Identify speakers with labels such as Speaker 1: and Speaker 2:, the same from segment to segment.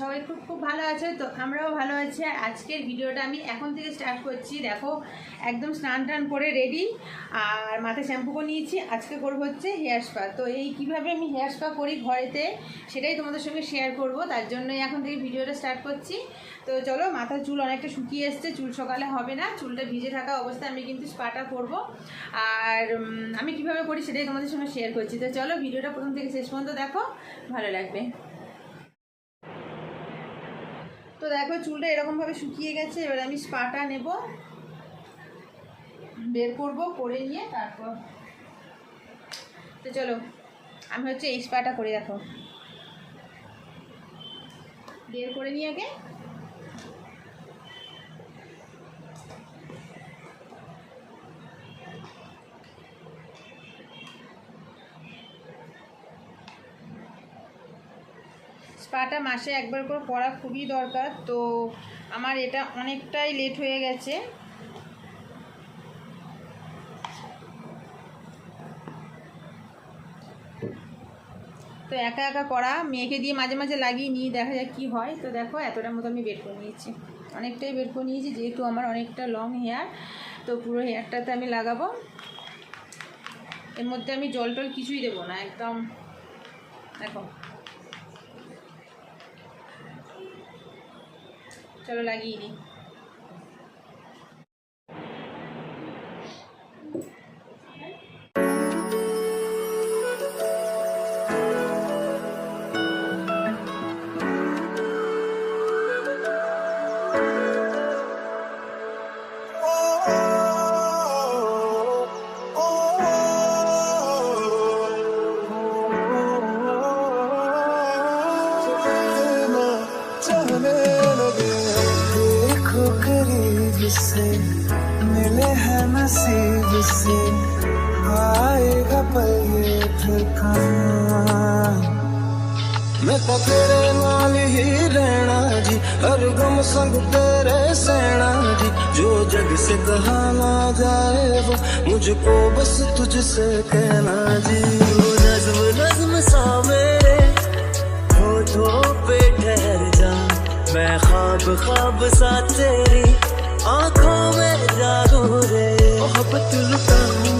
Speaker 1: সবাই খুব খুব ভালো আছে? তো আমরাও ভালো আছি। আর আজকের ভিডিওটা আমি এখন থেকে স্টার্ট করছি। দেখো, একদম স্নান টান করে রেডি আর মাথায় শ্যাম্পু করে নিয়েছি। আজকে করব হচ্ছে হেয়ার স্পা তো এই কীভাবে আমি হেয়ার স্পা করি ঘরেতে, সেটাই তোমাদের সঙ্গে শেয়ার করব। তার জন্যই এখন থেকে ভিডিওটা স্টার্ট করছি। তো চলো, মাথার চুল অনেকটা শুকিয়ে এসছে। চুল সকালে হবে না। চুলটা ভিজে থাকা অবস্থায় আমি কিন্তু স্পাটা করব। আর আমি কীভাবে করি সেটাই তোমাদের সঙ্গে শেয়ার করছি। তো চলো, ভিডিওটা প্রথম থেকে শেষ পর্যন্ত দেখো। ভালো লাগবে। তো দেখো, চুলটা এরকমভাবে শুকিয়ে গেছে, এবার আমি স্পাটা নেব। বের করব, করে নিয়ে তারপর। তো চলো, আমি হচ্ছে এই স্পাটা করে দেখো বের করে নিয়ে আগে। স্পাটা মাসে একবার করে করা খুবই দরকার। তো আমার এটা অনেকটাই লেট হয়ে গেছে। তো একা একা করা মেয়েকে দিয়ে মাঝে মাঝে লাগিয়ে নিয়ে দেখা যাক কী হয়। তো দেখো এতটার মতো আমি বের করে নিয়েছি। অনেকটাই বের করে নিয়েছি, যেহেতু আমার অনেকটা লং হেয়ার তো পুরো হেয়ারটাতে আমি লাগাবো। এর মধ্যে আমি জল টল কিছুই দেবো না, একদম। দেখো চলো লাগিয়ে নিই
Speaker 2: تھا میں تیرے نال ہی رہنا جی ہر غم سنگ تیرے سینا جی جو جگ سے کہا نہ جائے وہ مجھ کو بس تجھ سے کہنا جی وہ نظم نظم سا میرے ہوٹوں پہ ٹھہر جا میں خواب خواب سا تیری
Speaker 3: آنکھوں میں جاگو رے محبت لٹاؤں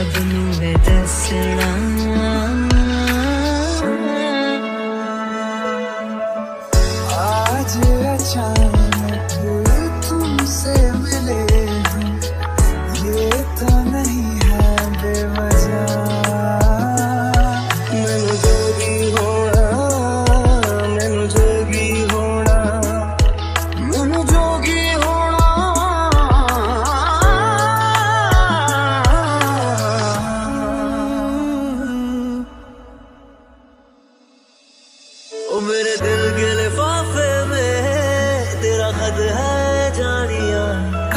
Speaker 3: सबनू है दसना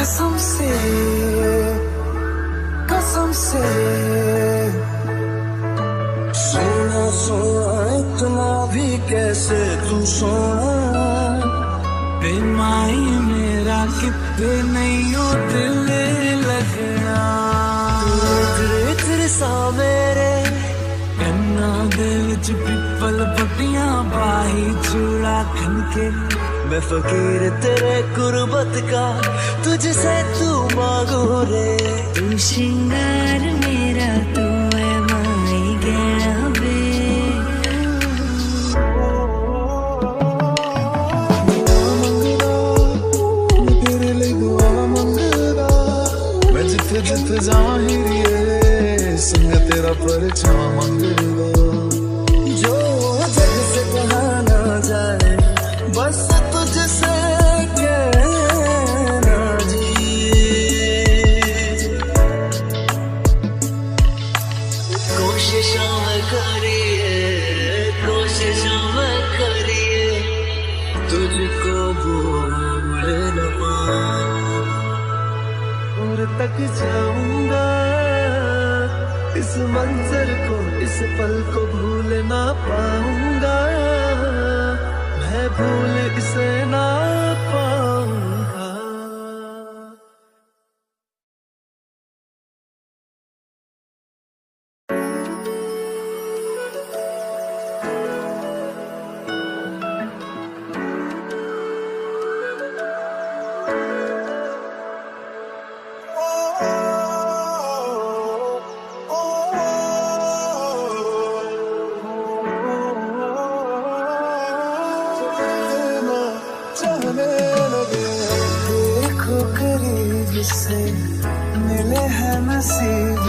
Speaker 2: कसम से कसम से सोना सोना इतना भी कैसे तू सोना बेमाई मेरा कितने नहीं हो दिल लगना तेरे तेरे सा لال پٹیاں باہی چوڑا کھن کے۔ میں فقیر تیرے قربت کا تجھ سے تو مانگو رے۔ تو شنگار میرا تو ہے مائی گیا بے تیرے میں جتھے جتھے سنگ تیرا پرچھاواں۔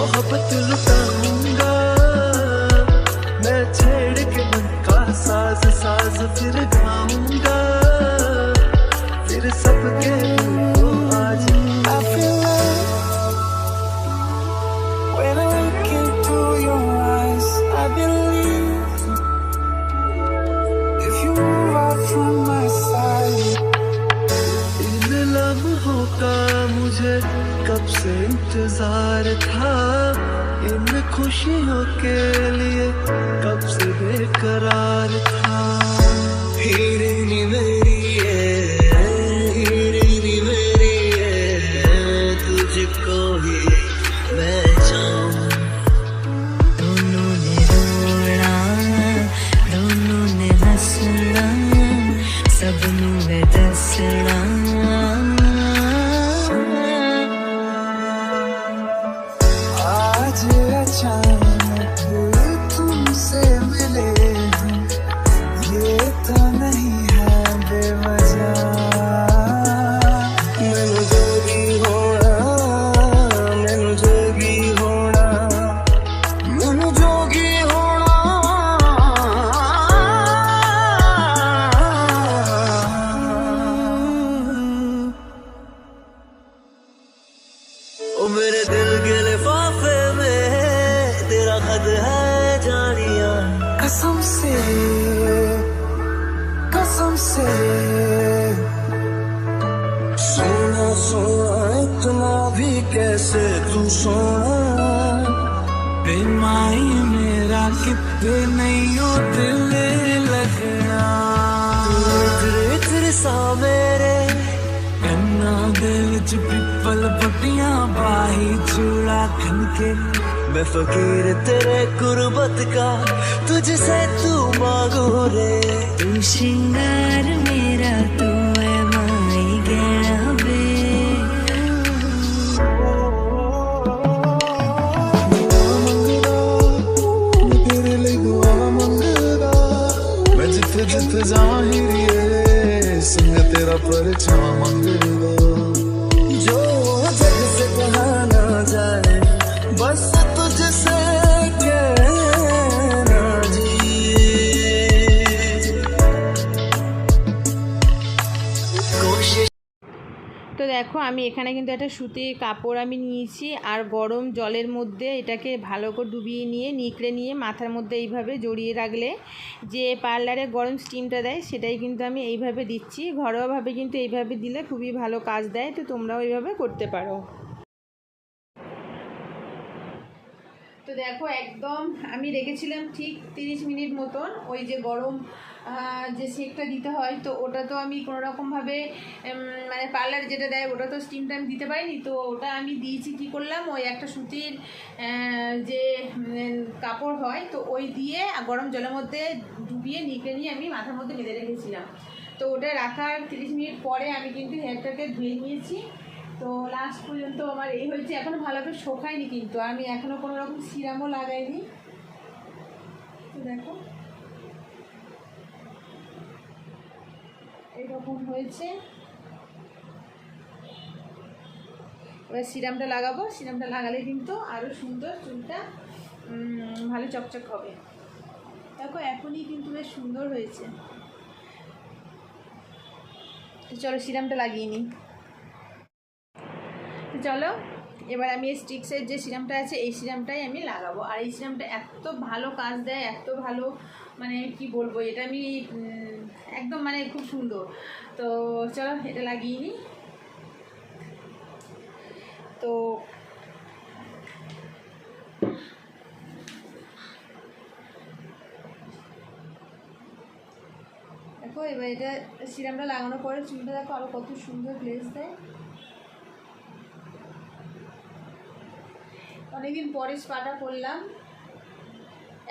Speaker 2: محبت لٹاؤں گا میں here. کیسے تو سونا
Speaker 3: بے مائی میرا کتنے یوں دل لگنا؟ تیرے
Speaker 2: تیرے سا میرے کنا دل چ پپل پٹیاں باہی چوڑا کھن کے۔ میں فقیر تیرے قربت کا، تجھ سے تو مانگو رے۔ تو
Speaker 1: شنگار میرا تو এখানে কিন্তু একটা সুতির কাপড় আমি নিয়েছি আর গরম জলের মধ্যে এটাকে ভালো করে ডুবিয়ে নিয়ে, নিকড়ে নিয়ে মাথার মধ্যে এইভাবে জড়িয়ে রাখলে যে পার্লারে গরম স্টিমটা দেয় সেটাই কিন্তু আমি এইভাবে দিচ্ছি। ঘরোয়াভাবে কিন্তু এইভাবে দিলে খুবই ভালো কাজ দেয়। তো তোমরাও এইভাবে করতে পারো। তো দেখো একদম আমি রেখেছিলাম ঠিক তিরিশ মিনিট মতন ওই যে গরম যে সেকটা দিতে হয়, তো ওটা তো আমি কোনো রকমভাবে মানে পার্লার যেটা দেয় ওটা তো স্টিমটা আমি দিতে পারিনি, তো ওটা আমি দিয়েছি কী করলাম, ওই একটা সুতির যে কাপড় হয়, তো ওই দিয়ে গরম জলের মধ্যে ডুবিয়ে নিকে নিয়ে আমি মাথার মধ্যে বেঁধে রেখেছিলাম। তো ওটা রাখার তিরিশ মিনিট পরে আমি কিন্তু হেয়ারটাকে ধুয়ে নিয়েছি। তো লাস্ট পর্যন্ত আমার এই হয়েছে এখনও ভালোভাবে শোকায়নি কিন্তু, আমি এখনও কোনো রকম সিরামও লাগাইনি। তো দেখো। এরকম হয়েছে। এবার সিরামটা লাগাবো, সিরামটা লাগালে কিন্তু আরও সুন্দর চুলটা ভালো চকচক হবে। দেখো, এখনই কিন্তু বেশ সুন্দর হয়েছে। তো চলো, সিরামটা লাগিয়ে নিই। চলো, এবার আমি স্টিক্সের যে সিরামটা আছে, এই সিরামটাই আমি লাগাবো। আর এই সিরামটা এত ভালো কাজ দেয়, এত ভালো মানে কি বলব, এটা আমি একদম মানে খুব সুন্দর। তো চলো, এটা লাগিয়ে নিই। তো দেখো, এবার এটা সিরামটা লাগানোর পরে চুলটা দেখো আরও কত সুন্দর গ্লেজ দেয়। অনেকদিন পরে স্পাটা করলাম।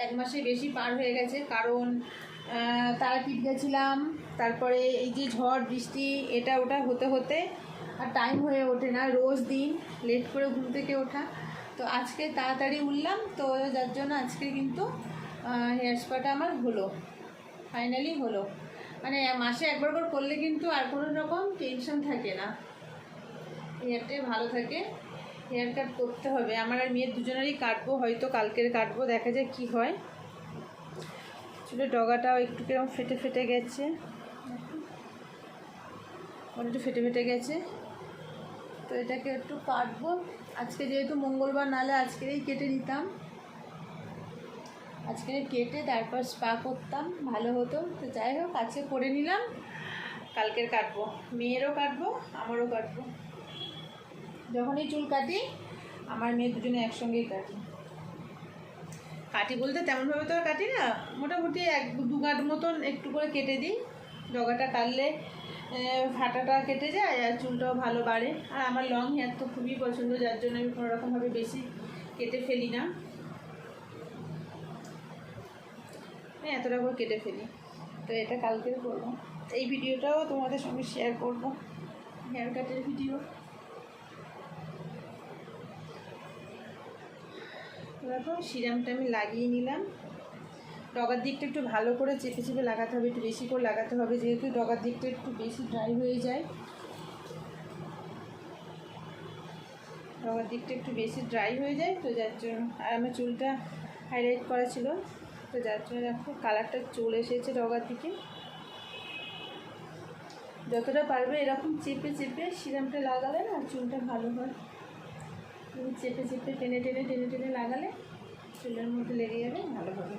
Speaker 1: এক মাসে বেশি পার হয়ে গেছে, কারণ তারাপীঠ গেছিলাম, তারপরে এই যে ঝড়, বৃষ্টি, এটা ওটা হতে হতে আর টাইম হয়ে ওঠে না, রোজ দিন লেট করে ঘুম থেকে ওঠা। তো আজকে তাড়াতাড়ি উঠলাম, তো যার জন্য আজকে কিন্তু হেয়ার স্পাটা আমার হলো ফাইনালি হলো। মানে মাসে একবার করে করলে কিন্তু আর কোনো রকম টেনশন থাকে না। হেয়ারটাই ভালো থাকে। হেয়ার কাট করতে হবে। আমার আর মেয়ের দুজনেরই কাটবো, হয়তো কালকের কাটবো, দেখা যায় কি হয়। চুলের ডগাটাও একটু কীরকম ফেটে ফেটে গেছে। একটু ফেটে ফেটে গেছে। তো এটাকে একটু কাটবো। আজকে যেহেতু মঙ্গলবার নালে আজকেরই কেটে নিতাম। আজকে কেটে তারপর স্পা করতাম, ভালো হতো। তো যাই হোক, আজকে করে নিলাম। কালকের কাটবো। মেয়েরও কাটবো, আমারও কাটবো। যখনই চুল কাটি, আমার মেয়ে দুজনে একসঙ্গেই কাটি। কাটি বলতে তেমনভাবে তো আর কাটি না, মোটামুটি এক দু গাঁট মতন একটু করে কেটে দিই। ডগাটা কাটলে ফাটাটা কেটে যায় আর চুলটাও ভালো বাড়ে। আর আমার লং হেয়ার তো খুবই পছন্দ, যার জন্য আমি কোনো রকমভাবে বেশি কেটে ফেলি না। আমি এতটা করে কেটে ফেলি। তো এটা কালকে করব এই ভিডিওটাও তোমাদের সঙ্গে শেয়ার করব। হেয়ার কাটের ভিডিও দেখো, সিরামটা আমি লাগিয়ে নিলাম। ডগার দিকটা একটু ভালো করে চেপে চেপে লাগাতে হবে, একটু বেশি করে লাগাতে হবে, যেহেতু ডগার দিকটা একটু বেশি ড্রাই হয়ে যায়। ডগার দিকটা একটু বেশি ড্রাই হয়ে যায়, তো যার জন্য আর আমার চুলটা হাইলাইট করা ছিল, তো যার জন্য দেখো কালারটা চলে এসেছে ডগার দিকে। যতটা পারবে এরকম চেপে চেপে সিরামটা লাগালে না চুলটা ভালো হয়। তুমি চেপে চেপে, টেনে টেনে টেনে টেনে লাগালে চুলের মধ্যে লেগে যাবে, ভালো হবে।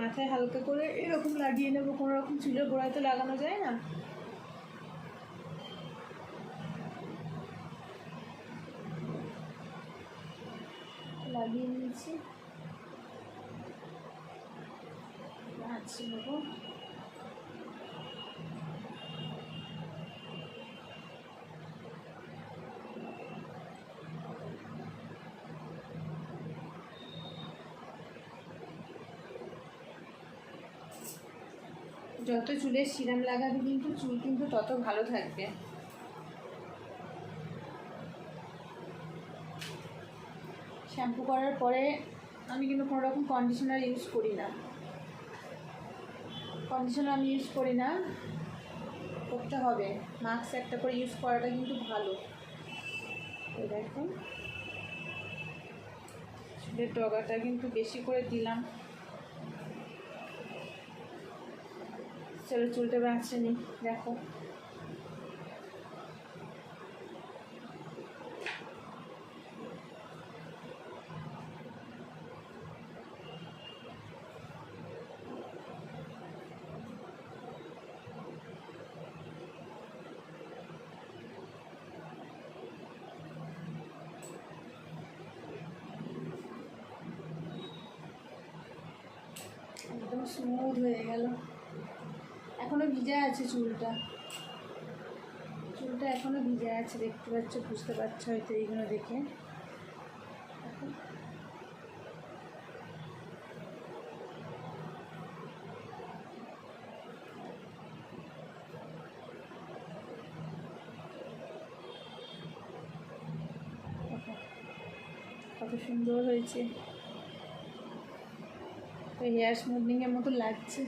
Speaker 1: মাথায় হালকা করে এরকম লাগিয়ে নেব, কোনো রকম চুলের গোড়ায় তো লাগানো যায় না। লাগিয়ে নিয়েছি। আচ্ছা যত চুলে সিরাম লাগাবে কিন্তু চুল কিন্তু তত ভালো থাকবে। শ্যাম্পু করার পরে আমি কিন্তু কোনো রকম কন্ডিশনার ইউজ করি না। কন্ডিশনার আমি ইউজ করি না, করতে হবে। মাস্ক একটা করে ইউজ করাটা কিন্তু ভালো। দেখুন চুলের ডগাটা কিন্তু বেশি করে দিলাম। চলো চুলটা বাঁচতে নি দেখো। একদম স্মুথ হয়ে গেল। ভিজা আছে চুলটা। চুলটা এখনও ভিজা আছে দেখতে পাচ্ছ বুঝতে পারছ হয়তো এইগুলো। দেখো, কত সুন্দর হয়েছে। হেয়ার স্মুথনিংয়ের মতো লাগছে।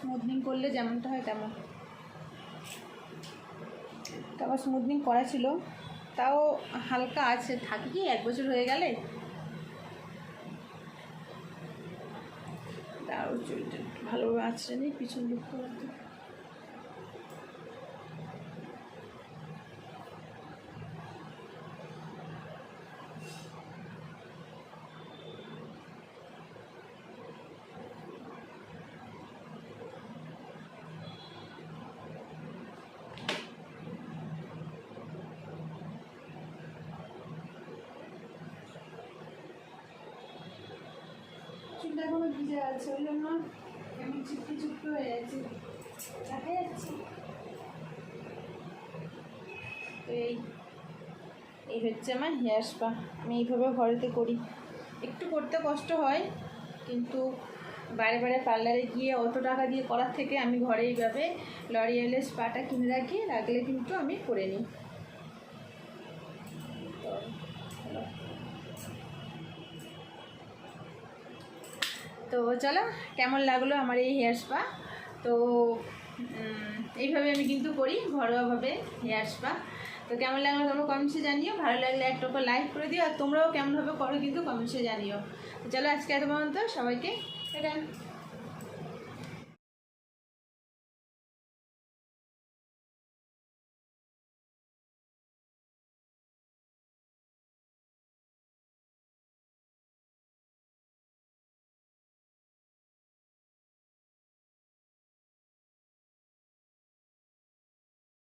Speaker 1: স্মুথনিং করলে যেমনটা হয় তেমন। তারপর স্মুথনিং করা ছিল। তাও হালকা আছে, থাকে কি? এক বছর হয়ে গেলে। তাও চুলটা। ভালোভাবে আছে নেই পিছন দিক করতে চুলটা এখনও ভিজে আছে ওই জন্য আমি চুপকে চুপকে হয়ে আছে। দেখা যাচ্ছে। এই এই হচ্ছে আমার হেয়ার স্পা। আমি এইভাবে ঘরেতে করি। একটু করতে কষ্ট হয়, কিন্তু বারে বারে পার্লারে গিয়ে অত টাকা দিয়ে করার থেকে আমি ঘরে এইভাবে লরিয়ালের স্পাটা কিনে রাখি রাখলে কিন্তু আমি করে নিই। তো চলো, কেমন লাগল আমার এই হেয়ার স্পা? তো এইভাবে আমি কিন্তু করি, ঘরোয়াভাবে হেয়ার স্পা। তো কেমন লাগল তোমরা কমেন্টসে জানিও, ভালো লাগলে একটা করে লাইক করে দিও, আর তোমরাও কেমনভাবে করো কিন্তু কমেন্টসে জানিও। তো চলো আজকে এত পর্যন্ত, সবাইকে এটা